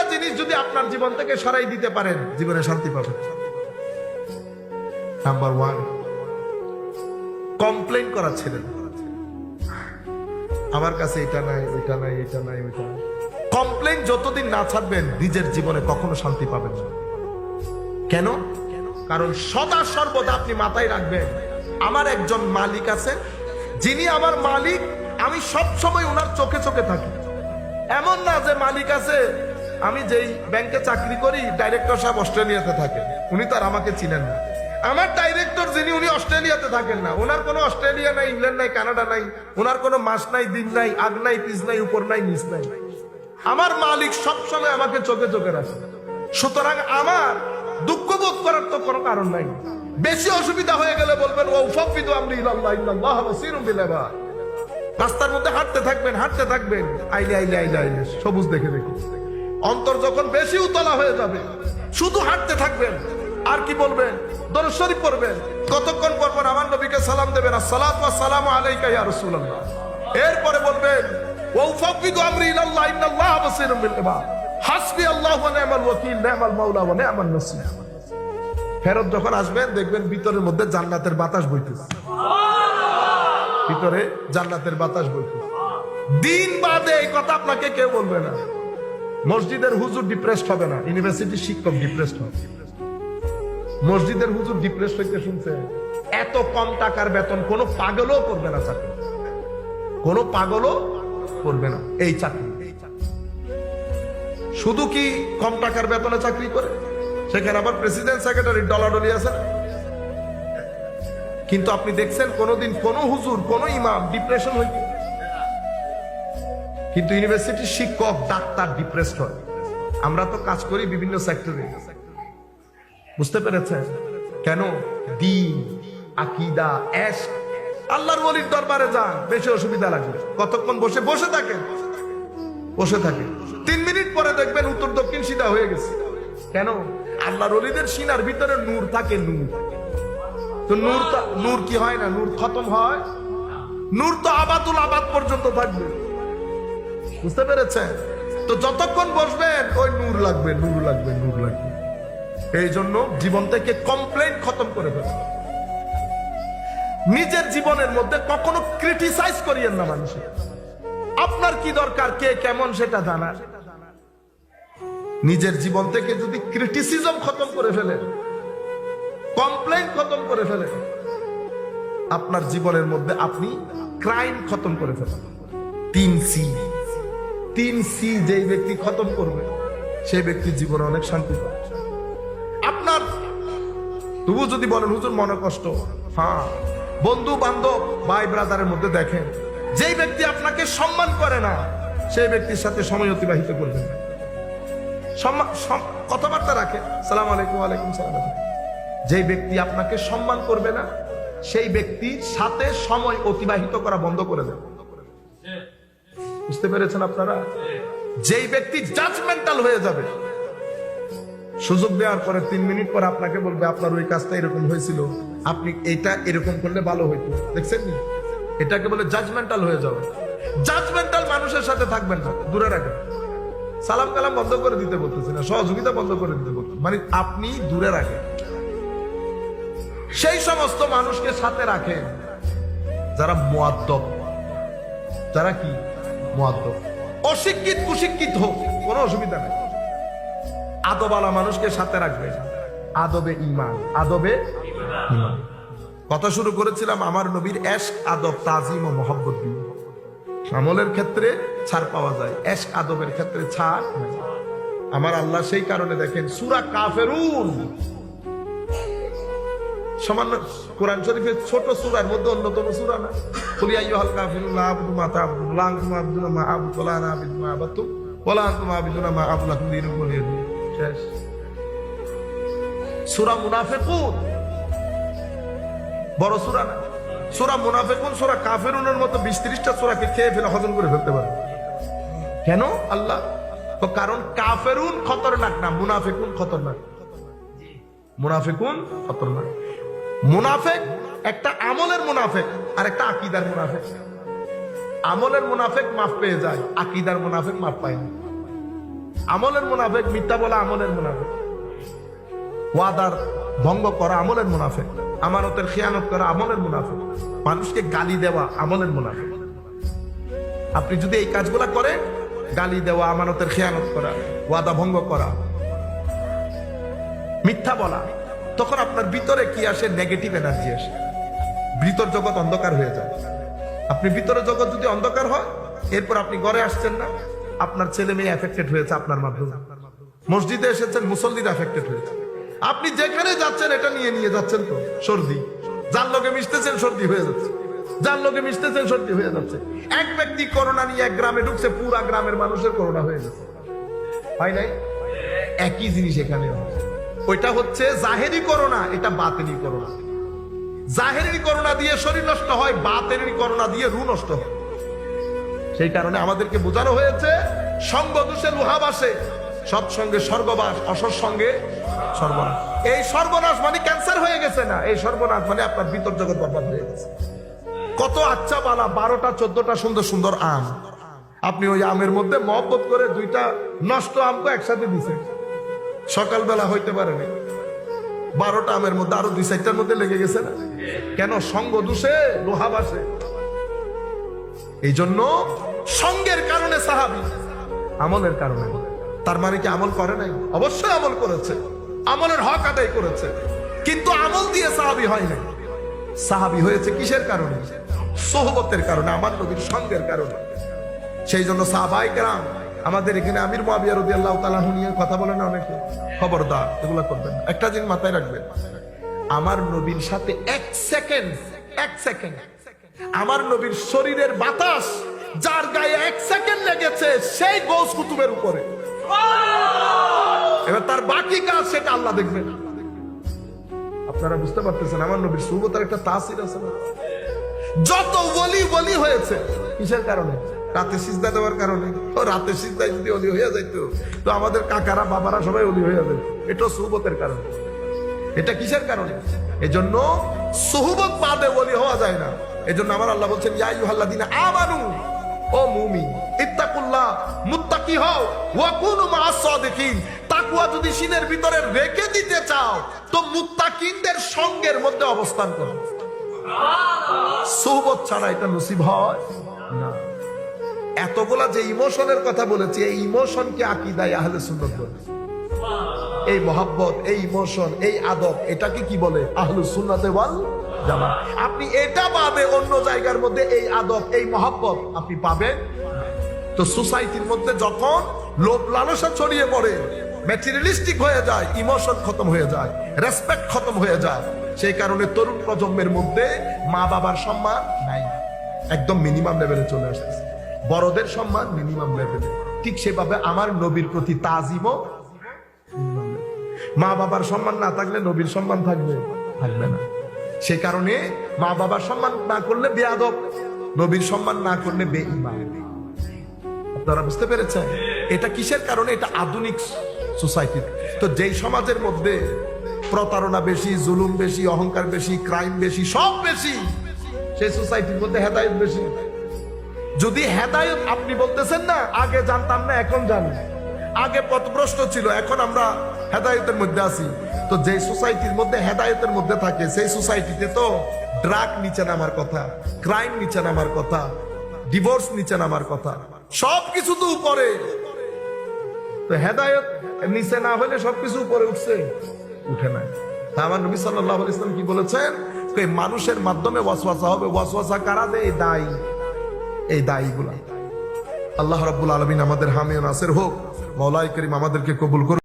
তিনটা জিনিস যদি আপনার জীবন থেকে সরাই দিতে পারেন, জীবনে শান্তি পাবেন। নাম্বার ওয়ান কমপ্লেন করা ছেড়ে আমার কাছে এটা নাই, ওইটা নাই, এটা নাই, ওইটা নাই। কমপ্লেন যতদিন না ছাড়বেন, নিজের জীবনে কখনো শান্তি পাবেন না। কেন? কারণ সদা সর্বদা আপনি মাথায় রাখবেন, আমার একজন মালিক আছে, যিনি আমার মালিক, আমি সব সময় ওনার চোখে চোখে থাকি। এমন না যে মালিক আছে আমি যেই ব্যাংকে চাকরি করি ডাইরেক্টর সাহেব অস্ট্রেলিয়াতে থাকেন। উনি তো আর আমাকে চিনেন না। আমার ডাইরেক্টর যিনি, উনি অস্ট্রেলিয়াতে থাকেন না। ওনার কোনো অস্ট্রেলিয়া নাই, ইংল্যান্ড নাই, কানাডা নাই ওনার কোনো মাস নাই, দিন নাই, আগ নাই পিস নাই, উপর নাই, নিচ নাই। আমার মালিক সবসময় আমাকে চোখে চোখে রাখে। সুতরাং আমার দুঃখ বোধ করার তো কোনো কারণ নাই। বেশি অসুবিধা হয়ে গেলে বলবেন ও আমরি বাসীরুম বিল রাস্তার মধ্যে হাঁটতে থাকবেন হাঁটতে থাকবেন। আইলে আইলে আইলে আইলে, সবুজ দেখে দেখে অন্তর যখন বেশি উতলা হয়ে যাবে, শুধু হাঁটতে থাকবেন। আর কি বলবেন? দরুদ শরীফ পড়বেন। কতক্ষণ পর পর আমার নবীকে সালাম দেবেন? আসসালাতু ওয়াসসালামু আলাইকা ইয়া রাসূলুল্লাহ। এরপরে বলবেন ওয়াফাফিদু আমরি ইলাল্লাহ, ইন্নাল্লাহ বাসীরুম বিল ইবাদ হাসবি আল্লাহু ওয়া নি'মাল ওয়াকিল নি'মাল মাওলা ওয়া নি'মান নাসির। ফেরত যখন আসবেন, দেখবেন ভিতরের মধ্যে জান্নাতের বাতাস বইতেছে। ভিতরে জান্নাতের বাতাস বইতেছে। দিন বাদে এই কথা আপনাকে কেউ বলবে না। মসজিদের হুজুর ডিপ্রেসড হবে না। ইউনিভার্সিটির শিক্ষক ডিপ্রেসড হবে। মসজিদের হুজুর ডিপ্রেস হইতে শুনছে, এত কম টাকার বেতন, কোনো পাগলও করবে না চাকরি। কোনো পাগলও করবে না এই চাকরি। শুধু কি কম টাকার বেতনে চাকরি করে? সেখানে আবার প্রেসিডেন্ট সেক্রেটারি ডলাডলি আছে কিন্তু আপনি দেখছেন কোনোদিন কোন হুজুর, কোন ইমাম ডিপ্রেশন হইতে কিন্তু ইউনিভার্সিটির শিক্ষক, ডাক্তার ডিপ্রেসড হয়। আমরা তো কাজ করি বিভিন্ন সেক্টরে বুঝতে পেরেছেন? কেন? দিন, আকিদা এশ আল্লাহর ওলির দরবারে যান, বেশি অসুবিধা লাগবে কতক্ষণ বসে? বসে থাকেন। বসে থাকে তিন মিনিট পরে দেখবেন উত্তর দক্ষিণ সিধা হয়ে গেছে। কেন? আল্লাহর অলিদের সিনার ভিতরে নূর থাকে নূর। তো নূর নূর কি হয় না? নূর খতম হয়? নূর তো আবাদুল আবাদ পর্যন্ত থাকবে। বুঝতে পেরেছেন? তো যতক্ষণ বসবেন, ওই নূর লাগবে নূর লাগবে নূর লাগবে। এই জন্য জীবন থেকে কমপ্লেন খতম করে ফেলবে নিজের জীবনের মধ্যে কখনো ক্রিটিসাইজ করিয়েন না মানুষের। আপনার কি দরকার? কে কেমন সেটা জানার। নিজের জীবন থেকে যদি ক্রিটিসিজম খতম করে ফেলেন কমপ্লেন খতম করে ফেলেন, আপনার জীবনের মধ্যে আপনি ক্রাইম খতম করে ফেলেন। তিন সি তিন সি যেই ব্যক্তি খতম করবে, সেই ব্যক্তির জীবনে অনেক শান্তি পাবে। আপনার তবু যদি বলেন, হুজুর, মনে কষ্ট। হ্যাঁ। বন্ধু, বান্ধব, ভাই, ব্রাদারের মধ্যে দেখেন, যেই ব্যক্তি আপনাকে সম্মান করে না, সেই ব্যক্তির সাথে সময় অতিবাহিত করবেন। কথাবার্তা রাখে সালাম আলাইকুম আলাইকুম সালাম। যেই ব্যক্তি আপনাকে সম্মান করবে না, সেই ব্যক্তির সাথে সময় অতিবাহিত করা বন্ধ করে দেবে বুঝতে পেরেছেন আপনারা? যেই ব্যক্তি জাজমেন্টাল হয়ে যাবে, সুযোগ দেওয়ার পরে তিন মিনিট পর আপনাকে বলবে, আপনার ওই কাজটা এরকম হয়েছিল। আপনি এটা এরকম করলে ভালো হইতো। দেখছেন? এটাকে বলে জাজমেন্টাল হয়ে যাবে জাজমেন্টাল মানুষের সাথে থাকবেন না। দূরে রাখেন। সালাম কালাম বন্ধ করে দিতে বলতেছি না, সহযোগিতা বন্ধ করে দিতে বলতেছি মানে আপনি দূরে রাখেন। সেই সমস্ত মানুষকে সাথে রাখেন যারা মোয়াদ্দব যারা কি? মোয়াদ্দব অশিক্ষিত, কুশিক্ষিত হোক, কোনো অসুবিধা নেই। আদবালা মানুষকে সাথে রাখবে। আদবে ইমান আদবে ইমান কথা শুরু করেছিলাম আমার নবীর এশ আদব তাজিম ও মোহাব্বত দিয়ে। আমলের ক্ষেত্রে ছাড় পাওয়া যায়, এশ আদবের ক্ষেত্রে ছাড়। আমার আল্লাহ সেই কারণে দেখেন, সুরা কাফেরুন। সামান্য কোরআন শরীফের ছোট সুরার মধ্যে অন্যতম সুরা না? কুলি আইয়ুহাল কাফিরুন লা আবুদু মা তা'বুদুন, লা আনতুম আবুদুনা মা আবুদু ওয়া লা আনা আবিদু মা আবাদতুম ওয়া লা আনতুম আবিদুনা মা দীনুকুম ওয়ালিয়া শেষ। সূরা মুনাফিকুন। বড় সূরা না? সূরা মুনাফিকুন, সূরা কাফিরুনের মতো 20 30টা সূরাকে খেয়ে ফেলে হজম করে ফেলতে পারে। কেন? আল্লাহ? তো কারণ কাফেরুন খতরনাক না, মুনাফিকুন খতরনাক। মুনাফিকুন খতরনাক। মুনাফেক, একটা আমলের মুনাফেক আর একটা আকিদার মুনাফেক। আমলের মুনাফেক মাফ পেয়ে যায়, আকিদার মুনাফেক মাফ পায় না। আমলের মুনাফেক মিথ্যা বলা আমলের মুনাফেক। ওয়াদার ভঙ্গ করা আমলের মুনাফেক। আমানতের খেয়ানত করা আমলের মুনাফেক। মানুষকে গালি দেওয়া আমলের মুনাফেক। আপনি যদি এই কাজগুলা করেন, গালি দেওয়া, আমানতের খেয়ানত করা, ওয়াদা ভঙ্গ করা, মিথ্যা বলা তখন আপনার ভিতরে কি আসে? নেগেটিভ এনার্জি আসে। ভিতর জগৎ অন্ধকার হয়ে যায়। আপনি ভিতরে জগৎ যদি অন্ধকার হয়, এরপর আপনি ঘরে আসছেন না, আপনার ছেলে মেয়ে এফেক্টেড হয়েছে আপনার মাধ্যমে। মসজিদে এসেছেন, মুসল্লিরা এফেক্টেড হয়েছে। আপনি যেখানে যাচ্ছেন, এটা নিয়ে নিয়ে যাচ্ছেন তো, সর্দি। যার লোকে মিশতেছেন, সর্দি হয়ে যাচ্ছে। যার লোকে মিশতেছেন, সর্দি হয়ে যাচ্ছে। এক ব্যক্তি করোনা নিয়ে এক গ্রামে ঢুকছে, পুরা গ্রামের মানুষের করোনা হয়ে যাচ্ছে হয় নাই? একই জিনিস এখানে ওইটা হচ্ছে জাহেরি করোনা, এটা বাতেনি করোনা। জাহেরি করোনা দিয়ে শরীর নষ্ট হয়, বাতেনি করোনা দিয়ে রু নষ্ট হয়। সেই কারণে আমাদেরকে বোঝানো হয়েছে, সঙ্গ দোষে লুহাবাসে সৎসঙ্গে স্বর্গবাস অসৎসঙ্গে সর্বনাশ। এই সর্বনাশ মানে ক্যান্সার হয়ে গেছে না, এই সর্বনাশ মানে আপনার ভিতর জগৎ বরবাদ হয়ে গেছে। কত আচ্ছা বালা, বারোটা, চোদ্দটা সুন্দর সুন্দর আম। আপনি ওই আমের মধ্যে মহব্বত করে দুইটা নষ্ট আমকে একসাথে দিছেন সকালবেলা হইতে পারে পারেনি বারোটা আমের মধ্যে, আরও দুই চারটার মধ্যে লেগে গেছে না? কেন? সঙ্গ দোষে, লোহা বাসে। এই জন্য সঙ্গের কারণে সাহাবি, আমলের কারণে। তার মানে কি আমল করে নাই? অবশ্যই আমল করেছে। আমলের হক আদায় করেছে। কিন্তু আমল দিয়ে সাহাবি হয় নাই। সাহাবি হয়েছে কিসের কারণে? সোহবতের কারণে, আমার নবীর সঙ্গের কারণে। সেই জন্য সাহাবাই কেরাম আমাদের এখানে আমির মহাবিয়া রবি আল্লাহ তালাহ নিয়ে কথা বলে না অনেকে? খবরদার, এগুলো করবেন একটা জিনিস মাথায় রাখবেন, আমার নবীর সাথে এক সেকেন্ড এক সেকেন্ড, আমার নবীর শরীরের বাতাস যার গায়ে এক সেকেন্ড লেগেছে, সেই গৌস কুতুবের উপরে। এবার তার বাকি কাজ সেটা আল্লাহ দেখবেন। আপনারা বুঝতে পারতেছেন, আমার নবীর সুবতার একটা তাসির আছে যত বলি বলি হয়েছে, কিসের কারণে? রাতে সিজদা দেওয়ার কারণে। ও, রাতে সিজদায় যদি অলি হয়ে যাইত, তো আমাদের কাকারা, বাবারা সবাই অলি হয়ে যেত এটা সুবতের কারণে। এটা কিসের কারণে? এজন্য সুহবত বাদে বলি হওয়া যায় না। এজন্য আমার আল্লাহ বলছেন, ইয়া ইউহাল্লাযিনা আমানু, ও মুমিন, ইত্তাকুল্লাহ, মুত্তাকি হও, ওয়া কুনু মাআস সাদিকিন। তাকওয়া যদি সিনের ভিতরে রেখে দিতে চাও, তো মুত্তাকিনদের সঙ্গের মধ্যে অবস্থান করো। সুহবত ছাড়া এটা নসিব হয় না। এতগুলা যে ইমোশনের কথা বলেছি, এই ইমোশনকে আকিদায় আহলে সুন্নত? বলে এই মহাব্বত, এই ইমোশন, এই আদব, এটাকে কি বলে? আহলু সুন্নাতে ওয়াল জামাত। আপনি এটা পাবে অন্য জায়গার মধ্যে এই আদব, এই মহাব্বত। আপনি পাবেন তো সোসাইটির মধ্যে যখন লোভ লালসা ছড়িয়ে পড়ে, ম্যাটেরিয়ালিস্টিক হয়ে যায়, ইমোশন খতম হয়ে যায়, রেসপেক্ট খতম হয়ে যায়, সেই কারণে তরুণ প্রজন্মের মধ্যে মা বাবার সম্মান নাই। একদম মিনিমাম লেভেলে চলে আসতেছে। বড়দের সম্মান মিনিমাম লেভেলে ঠিক সেভাবে আমার নবীর প্রতি তাজিমও মা বাবার সম্মান না থাকলে নবীর সম্মান থাকবে থাকবে না। সে কারণে মা বাবার সম্মান না করলে বেয়াদব, নবীর সম্মান না করলে বেঈমান। আপনারা বুঝতে পেরেছেন? এটা কিসের কারণে? এটা আধুনিক সোসাইটি তো যেই সমাজের মধ্যে প্রতারণা বেশি, জুলুম বেশি, অহংকার বেশি, ক্রাইম বেশি, সব বেশি, সেই সোসাইটির মধ্যে হেদায়ত বেশি। যদি হেদায়ত আপনি বলতেছেন না, আগে জানতাম না, এখন জানি। আগে পথভ্রষ্ট ছিল, এখন আমরা হেদায়তের মধ্যে আছি। তো যে সোসাইটির মধ্যে হেদায়তের মধ্যে থাকে, সেই সোসাইটিতে তো ড্রাগ নিচে নামার কথা, ক্রাইম নিচে নামার কথা, ডিভোর্স নিচে নামার কথা, সবকিছু তো উপরে। তো হেদায়ত নিচে না হলে সবকিছু উপরে উঠছে, উঠে তা আমার নবী সাল্লাহ ইসলাম কি বলেছেন? মানুষের মাধ্যমে ওয়াসওয়াসা হবে, ওয়াসওয়াসা কারা দেয়? দায়ী। এই দায়ীগুলা। আল্লাহ রাব্বুল আলমিন আমাদের হামিও নাসের হোক মৌলাই করিম আমাদেরকে কবুল করুন